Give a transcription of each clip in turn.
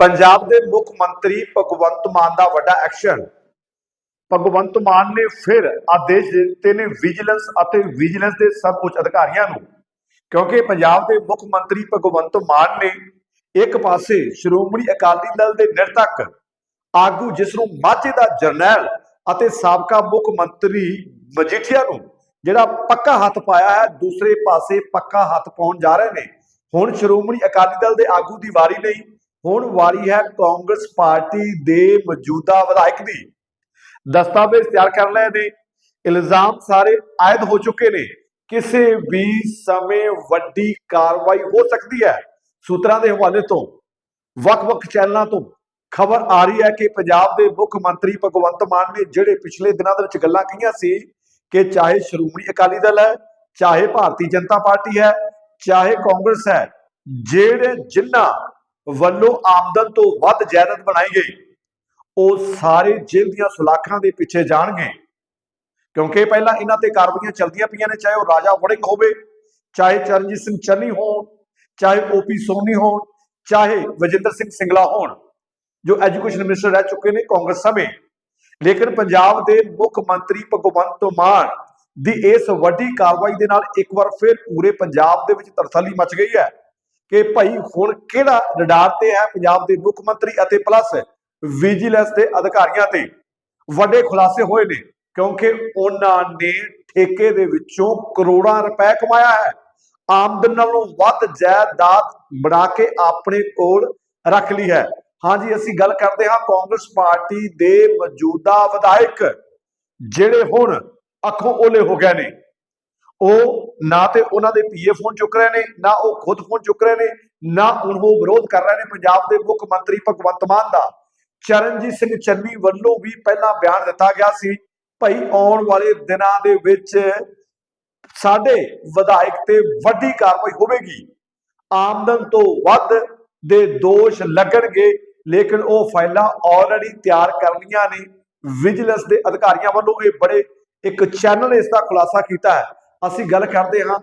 ਪੰਜਾਬ ਦੇ ਮੁੱਖ ਮੰਤਰੀ ਭਗਵੰਤ ਮਾਨ ਦਾ ਵੱਡਾ ਐਕਸ਼ਨ ਭਗਵੰਤ ਮਾਨ ਨੇ ਫਿਰ ਆਦੇਸ਼ ਦਿੱਤੇ ਨੇ ਵਿਜੀਲੈਂਸ ਅਤੇ ਵਿਜੀਲੈਂਸ ਦੇ ਸਭ ਉੱਚ ਅਧਿਕਾਰੀਆਂ ਨੂੰ। ਕਿਉਂਕਿ ਪੰਜਾਬ ਦੇ ਮੁੱਖ ਮੰਤਰੀ ਭਗਵੰਤ ਮਾਨ ਨੇ ਇੱਕ ਪਾਸੇ ਸ਼੍ਰੋਮਣੀ ਅਕਾਲੀ ਦਲ ਦੇ ਨਿਰਤਕ ਆਗੂ ਜਿਸ ਨੂੰ ਮਾਝੇ ਦਾ ਜਰਨੈਲ ਅਤੇ ਸਾਬਕਾ ਮੁੱਖ ਮੰਤਰੀ ਮਜੀਠੀਆ ਨੂੰ ਜਿਹੜਾ ਪੱਕਾ ਹੱਥ ਪਾਇਆ ਹੈ, ਦੂਸਰੇ ਪਾਸੇ ਪੱਕਾ ਹੱਥ ਪਾਉਣ ਜਾ ਰਹੇ ਨੇ। ਹੁਣ ਸ਼੍ਰੋਮਣੀ ਅਕਾਲੀ ਦਲ ਦੇ ਆਗੂ ਦੀ ਵਾਰੀ ਨਹੀਂ ਹੁਣ ਵਾਰੀ ਹੈ ਕਾਂਗਰਸ ਪਾਰਟੀ ਦੇ ਮੌਜੂਦਾ ਵਿਧਾਇਕ ਦੀ। ਦਸਤਾਵੇਜ਼ ਤਿਆਰ ਕਰ ਲਏ ਨੇ। ਇਲਜ਼ਾਮ ਸਾਰੇ ਆਇਦ ਹੋ ਚੁੱਕੇ ਨੇ। ਕਿਸੇ ਵੀ ਸਮੇਂ ਵੱਡੀ ਕਾਰਵਾਈ ਹੋ ਸਕਦੀ ਹੈ ਸੂਤਰਾਂ ਦੇ ਹਵਾਲੇ ਤੋਂ। ਵੱਖ-ਵੱਖ ਚੈਨਲਾਂ ਤੋਂ ਖਬਰ ਆ ਰਹੀ ਹੈ ਕਿ ਪੰਜਾਬ ਦੇ ਮੁੱਖ ਮੰਤਰੀ ਭਗਵੰਤ ਮਾਨ ਨੇ ਜਿਹੜੇ ਪਿਛਲੇ ਦਿਨਾਂ ਦੇ ਵਿੱਚ ਗੱਲਾਂ ਕਹੀਆਂ ਸੀ ਕਿ ਚਾਹੇ ਸ਼੍ਰੋਮਣੀ ਅਕਾਲੀ ਦਲ ਹੈ, ਚਾਹੇ ਭਾਰਤੀ ਜਨਤਾ ਪਾਰਟੀ ਹੈ, ਚਾਹੇ ਕਾਂਗਰਸ ਹੈ, ਜਿਹੜੇ ਜਿਨ੍ਹਾਂ ਵੱਲੋਂ ਆਮਦਨ ਤੋਂ ਵੱਧ ਜਾਇਦਾਦ ਬਣਾਈ ਗਈ। ਉਹ ਸਾਰੇ ਜੇਲ੍ਹ ਦੀਆਂ ਸੁਲਾਖਾਂ ਦੇ ਪਿੱਛੇ ਜਾਣਗੇ। ਕਿਉਂਕਿ ਪਹਿਲਾਂ ਇਹਨਾਂ ਤੇ ਕਾਰਵਾਈਆਂ ਚੱਲਦੀਆਂ ਪਈਆਂ ਨੇ, ਚਾਹੇ ਉਹ ਰਾਜਾ ਵੜਿੰਗ ਹੋਵੇ, ਚਾਹੇ ਚਰਨਜੀਤ ਸਿੰਘ ਚੰਨੀ ਹੋਣ, ਚਾਹੇ ਓਪੀ ਸੋਨੀ ਹੋਣ, ਚਾਹੇ ਵਜਿੰਦਰ ਸਿੰਘ ਸਿੰਗਲਾ ਹੋਣ, ਜੋ ਐਜੂਕੇਸ਼ਨ ਮਿਨਿਸਟਰ ਰਹਿ ਚੁੱਕੇ ਨੇ ਕਾਂਗਰਸ ਸਮੇਂ। ਲੇਕਿਨ ਪੰਜਾਬ ਦੇ ਮੁੱਖ ਮੰਤਰੀ ਭਗਵੰਤ ਮਾਨ ਦੀ ਇਸ ਵੱਡੀ ਕਾਰਵਾਈ ਦੇ ਨਾਲ ਇੱਕ ਵਾਰ ਫਿਰ ਪੂਰੇ ਪੰਜਾਬ ਦੇ ਵਿੱਚ ਤਰਸਲੀ ਮਚ ਗਈ ਹੈ। ਕਿ ਭਾਈ ਹੁਣ ਕਿਹੜਾ ਰਡਾਰ ਤੇ ਹੈ ਪੰਜਾਬ ਦੇ ਮੁੱਖ ਮੰਤਰੀ ਅਤੇ ਪਲੱਸ ਵਿਜੀਲੈਂਸ ਦੇ ਅਧਿਕਾਰੀਆਂ ਤੇ? ਵੱਡੇ ਖੁਲਾਸੇ ਹੋਏ ਨੇ, ਕਿਉਂਕਿ ਉਹਨਾਂ ਨੇ ਠੇਕੇ ਦੇ ਵਿੱਚੋਂ ਕਰੋੜਾਂ ਰੁਪਏ ਕਮਾਇਆ ਹੈ। ਆਮਦਨ ਨਾਲੋਂ ਵੱਧ ਜਾਇਦਾਦ ਬਣਾ ਕੇ ਆਪਣੇ ਕੋਲ ਰੱਖ ਲਈ ਹੈ। ਹਾਂਜੀ ਅਸੀਂ ਗੱਲ ਕਰਦੇ ਹਾਂ ਕਾਂਗਰਸ ਪਾਰਟੀ ਦੇ ਮੌਜੂਦਾ ਵਿਧਾਇਕ, ਜਿਹੜੇ ਹੁਣ ਅੱਖੋਂ ਓਲੇ ਹੋ ਗਏ ਨੇ। ਉਹ ਨਾ ਤੇ ਉਹਨਾਂ ਦੇ ਪੀਏ ਫੋਨ ਚੁੱਕ ਰਹੇ ਨੇ, ਨਾ ਉਹ ਖੁਦ ਫੋਨ ਚੁੱਕ ਰਹੇ ਨੇ, ਨਾ ਹੁਣ ਉਹ ਵਿਰੋਧ ਕਰ ਰਹੇ ਨੇ ਪੰਜਾਬ ਦੇ ਮੁੱਖ ਮੰਤਰੀ ਭਗਵੰਤ ਮਾਨ ਦਾ। ਚਰਨਜੀਤ ਸਿੰਘ ਚੰਨੀ ਵੱਲੋਂ ਵੀ ਪਹਿਲਾਂ ਬਿਆਨ ਦਿੱਤਾ ਗਿਆ ਸੀ, ਭਾਈ ਆਉਣ ਵਾਲੇ ਦਿਨਾਂ ਦੇ ਵਿੱਚ ਸਾਡੇ ਵਿਧਾਇਕ ਤੇ ਵੱਡੀ ਕਾਰਵਾਈ ਹੋਵੇਗੀ। ਆਮਦਨ ਤੋਂ ਵੱਧ ਦੇ ਦੋਸ਼ ਲੱਗਣਗੇ, ਲੇਕਿਨ ਉਹ ਫਾਈਲਾਂ ਆਲਰੇਡੀ ਤਿਆਰ ਕਰ ਲਈਆਂ ਨੇ। ਵਿਜੀਲੈਂਸ ਦੇ ਅਧਿਕਾਰੀਆਂ ਵੱਲੋਂ ਇਹ ਬੜੇ ਇੱਕ ਚੈਨਲ ਇਸ ਦਾ ਖੁਲਾਸਾ ਕੀਤਾ ਹੈ। ਅਸੀਂ ਗੱਲ ਕਰਦੇ ਹਾਂ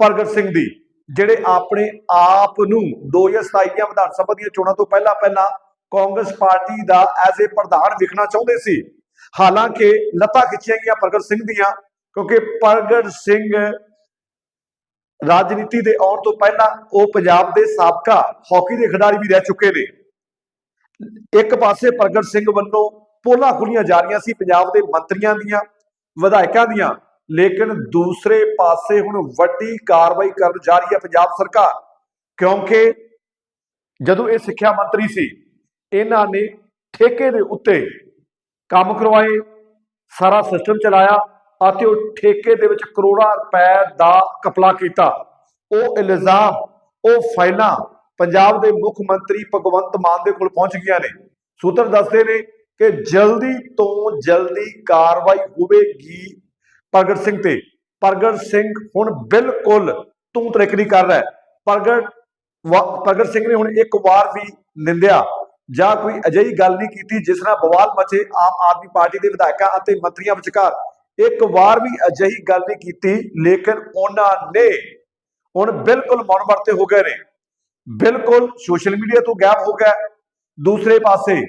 ਪ੍ਰਗਟ ਸਿੰਘ ਦੀ, ਜਿਹੜੇ ਆਪਣੇ ਆਪ ਨੂੰ 2027 ਦੀਆਂ ਵਿਧਾਨ ਸਭਾ ਦੀਆਂ ਚੋਣਾਂ ਤੋਂ ਪਹਿਲਾਂ ਪਹਿਲਾਂ ਕਾਂਗਰਸ ਪਾਰਟੀ ਦਾ ਐਜ਼ ਏ ਪ੍ਰਧਾਨ ਵਿਖਣਾ ਚਾਹੁੰਦੇ ਸੀ। ਹਾਲਾਂਕਿ ਲੱਤਾਂ ਖਿੱਚੀਆਂ ਗਈਆਂ ਪ੍ਰਗਟ ਸਿੰਘ ਦੀਆਂ, ਕਿਉਂਕਿ ਪ੍ਰਗਟ ਸਿੰਘ ਰਾਜਨੀਤੀ ਦੇ ਆਉਣ ਤੋਂ ਪਹਿਲਾਂ ਉਹ ਪੰਜਾਬ ਦੇ ਸਾਬਕਾ ਹਾਕੀ ਦੇ ਖਿਡਾਰੀ ਵੀ ਰਹਿ ਚੁੱਕੇ ਨੇ। ਇੱਕ ਪਾਸੇ ਪ੍ਰਗਟ ਸਿੰਘ ਵੱਲੋਂ ਪੋਲਾਂ ਖੁੱਲੀਆਂ ਜਾ ਰਹੀਆਂ ਸੀ ਪੰਜਾਬ ਦੇ ਮੰਤਰੀਆਂ ਦੀਆਂ, ਵਿਧਾਇਕਾਂ ਦੀਆਂ ਲੇਕਿਨ ਦੂਸਰੇ ਪਾਸੇ ਹੁਣ ਵੱਡੀ ਕਾਰਵਾਈ ਕਰਨ ਜਾ ਰਹੀ ਹੈ ਪੰਜਾਬ ਸਰਕਾਰ, ਕਿਉਂਕਿ ਜਦੋਂ ਇਹ ਸਿੱਖਿਆ ਮੰਤਰੀ ਸੀ, ਇਹਨਾਂ ਨੇ ਠੇਕੇ ਦੇ ਉੱਤੇ ਕੰਮ ਕਰਵਾਏ, ਸਾਰਾ ਸਿਸਟਮ ਚਲਾਇਆ ਅਤੇ ਉਹ ਠੇਕੇ ਦੇ ਵਿੱਚ ਕਰੋੜਾਂ ਰੁਪਏ ਦਾ ਕਪਲਾ ਕੀਤਾ। ਉਹ ਇਲਜ਼ਾਮ, ਉਹ ਫਾਈਲਾਂ ਪੰਜਾਬ ਦੇ ਮੁੱਖ ਮੰਤਰੀ ਭਗਵੰਤ ਮਾਨ ਦੇ ਕੋਲ ਪਹੁੰਚ ਗਈਆਂ ਨੇ। ਸੂਤਰ ਦੱਸਦੇ ਨੇ ਕਿ ਜਲਦੀ ਤੋਂ ਜਲਦੀ ਕਾਰਵਾਈ ਹੋਵੇਗੀ ਪ੍ਰਗਟ ਸਿੰਘ ਤੇ। ਪ੍ਰਗਟ ਸਿੰਘ ਹੁਣ ਬਿਲਕੁਲ ਤੂੰ ਤਰਕਰੀ ਕਰ ਰਿਹਾ ਪ੍ਰਗਟ ਪ੍ਰਗਟ ਸਿੰਘ ਨੇ ਹੁਣ ਇੱਕ ਵਾਰ ਵੀ ਨਿੰਦਿਆ ਜਾਂ ਕੋਈ ਅਜਿਹੀ ਗੱਲ ਨਹੀਂ ਕੀਤੀ ਜਿਸ ਨਾਲ ਬਵਾਲ ਮਚੇ ਆਮ ਆਦਮੀ ਪਾਰਟੀ ਦੇ ਵਿਧਾਇਕਾਂ ਅਤੇ ਮੰਤਰੀਆਂ ਵਿਚਕਾਰ। ਇੱਕ ਵਾਰ ਵੀ ਅਜਿਹੀ ਗੱਲ ਨਹੀਂ ਕੀਤੀ, ਲੇਕਿਨ ਉਹਨਾਂ ਨੇ ਹੁਣ ਬਿਲਕੁਲ ਮਨ ਵਰਤੇ ਹੋ ਗਏ ਨੇ। ਬਿਲਕੁਲ ਸੋਸ਼ਲ ਮੀਡੀਆ ਤੋਂ ਗਾਇਬ ਹੋ ਗਿਆ। ਦੂਸਰੇ ਪਾਸੇ,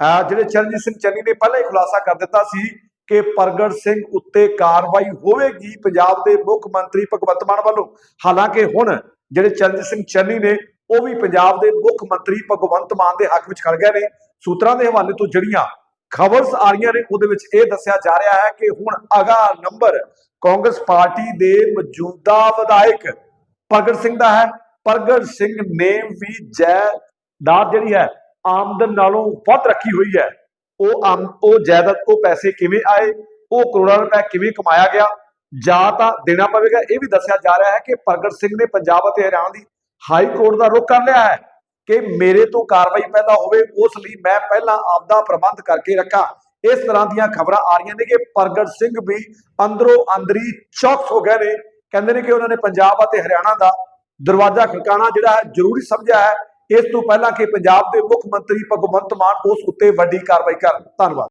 ਅਹ ਜਿਹੜੇ ਚਰਨਜੀਤ ਸਿੰਘ ਚੰਨੀ ਨੇ ਪਹਿਲਾਂ ਹੀ ਖੁਲਾਸਾ ਕਰ ਦਿੱਤਾ ਸੀ ਕਿ ਪ੍ਰਗਟ ਸਿੰਘ ਉੱਤੇ ਕਾਰਵਾਈ ਹੋਵੇਗੀ ਪੰਜਾਬ ਦੇ ਮੁੱਖ ਮੰਤਰੀ ਭਗਵੰਤ ਮਾਨ ਵੱਲੋਂ। ਹਾਲਾਂਕਿ ਹੁਣ ਜਿਹੜੇ ਚਰਨਜੀਤ ਸਿੰਘ ਚੰਨੀ ਨੇ, ਉਹ ਵੀ ਪੰਜਾਬ ਦੇ ਮੁੱਖ ਮੰਤਰੀ ਭਗਵੰਤ ਮਾਨ ਦੇ ਹੱਕ ਵਿੱਚ ਖੜ ਗਏ ਨੇ। ਸੂਤਰਾਂ ਦੇ ਹਵਾਲੇ ਤੋਂ ਜਿਹੜੀਆਂ ਖਬਰਸ ਆ ਰਹੀਆਂ ਨੇ, ਉਹਦੇ ਵਿੱਚ ਇਹ ਦੱਸਿਆ ਜਾ ਰਿਹਾ ਹੈ ਕਿ ਹੁਣ ਅਗਾ ਨੰਬਰ ਕਾਂਗਰਸ ਪਾਰਟੀ ਦੇ ਮੌਜੂਦਾ ਵਿਧਾਇਕ ਪ੍ਰਗਟ ਸਿੰਘ ਦਾ ਹੈ। ਪ੍ਰਗਟ ਸਿੰਘ ਨੇ ਵੀ ਜੈ ਜਾਇਦਾਦ ਜਿਹੜੀ ਹੈ, ਆਮਦਨ ਨਾਲੋਂ ਵੱਧ ਰੱਖੀ ਹੋਈ ਹੈ। ਉਹ ਆਮ ਉਹ ਜਾਇਦਾਦ, ਉਹ ਪੈਸੇ ਕਿਵੇਂ ਆਏ, ਉਹ ਕਰੋੜਾਂ ਰੁਪਏ ਕਿਵੇਂ ਕਮਾਇਆ ਗਿਆ, ਜਾਂ ਤਾਂ ਦੇਣਾ ਪਵੇਗਾ, ਇਹ ਵੀ ਦੱਸਿਆ ਜਾ ਰਿਹਾ ਹੈ ਕਿ ਪ੍ਰਗਟ ਸਿੰਘ ਨੇ ਪੰਜਾਬ ਅਤੇ ਹਰਿਆਣਾ ਦੀ ਹਾਈ ਕੋਰਟ ਦਾ ਰੁਖ ਕਰ ਲਿਆ ਹੈ ਕਿ ਮੇਰੇ ਤੋਂ ਕਾਰਵਾਈ ਪੈਦਾ ਹੋਵੇ, ਉਸ ਲਈ ਮੈਂ ਪਹਿਲਾਂ ਆਪਦਾ ਪ੍ਰਬੰਧ ਕਰਕੇ ਰੱਖਾਂ। ਇਸ ਤਰ੍ਹਾਂ ਦੀਆਂ ਖਬਰਾਂ ਆ ਰਹੀਆਂ ਨੇ ਕਿ ਪ੍ਰਗਟ ਸਿੰਘ ਵੀ ਅੰਦਰੋਂ ਅੰਦਰੀ ਚੌਕਸ ਹੋ ਗਏ ਨੇ। ਕਹਿੰਦੇ ਨੇ ਕਿ ਉਹਨਾਂ ਨੇ ਪੰਜਾਬ ਅਤੇ ਹਰਿਆਣਾ ਦਾ ਦਰਵਾਜ਼ਾ ਖੜਕਾਣਾ ਜਿਹੜਾ ਹੈ ਜ਼ਰੂਰੀ ਸਮਝਿਆ ਹੈ। ਇਸ ਤੋਂ ਪਹਿਲਾਂ ਕਿ ਪੰਜਾਬ ਦੇ ਮੁੱਖ ਮੰਤਰੀ ਭਗਵੰਤ ਮਾਨ ਉਸ ਉੱਤੇ ਵੱਡੀ ਕਾਰਵਾਈ ਕਰਨ। ਧੰਨਵਾਦ।